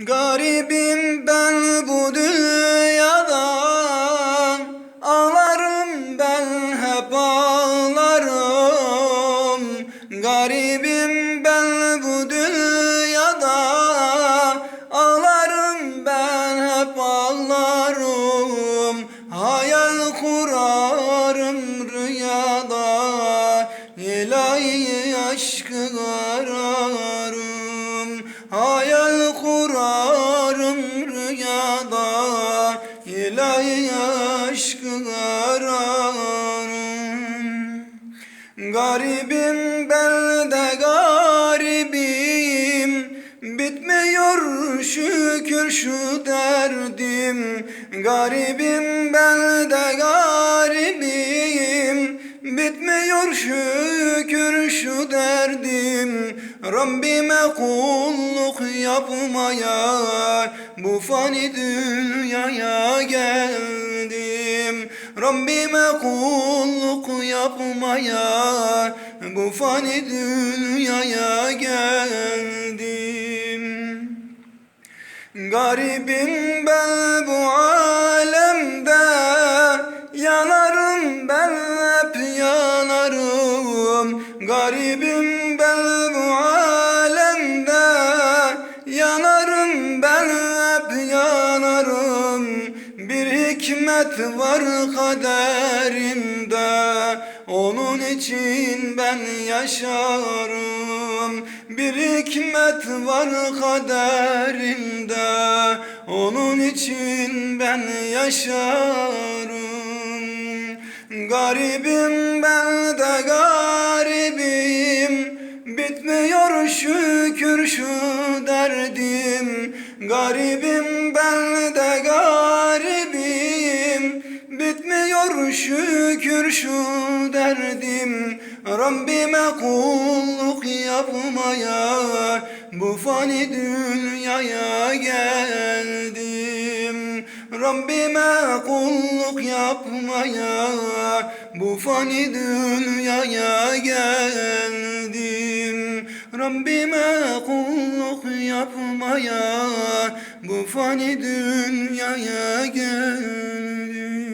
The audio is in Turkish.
Garibim ben bu dünyada Ağlarım ben hep ağlarım. Garibim ben bu dünyada Ağlarım ben hep ağlarım. Hayal kurarım rüyada İlahi aşkı ararım. Hayal kurarım rüyada İlahi aşkı ararım. Garibim ben de garibim Bitmiyor şükür şu derdim. Garibim ben de garibim Bitmiyor şükür şu derdim. Rabbime kulluk yapmaya Bu fani dünyaya geldim. Rabbime kulluk yapmaya Bu fani dünyaya geldim. Garibim ben bu alemde Yanarım ben hep yanarım. Garibim hikmet var kaderimde. Onun için ben yaşarım. Bir hikmet var kaderimde. Onun için ben yaşarım. Garibim ben de garibim. Bitmiyor şükür şu derdim. Garibim ben şükür şu derdim. Rabbime kulluk yapmaya Bu fani dünyaya geldim. Rabbime kulluk yapmaya Bu fani dünyaya geldim. Rabbime kulluk yapmaya Bu fani dünyaya geldim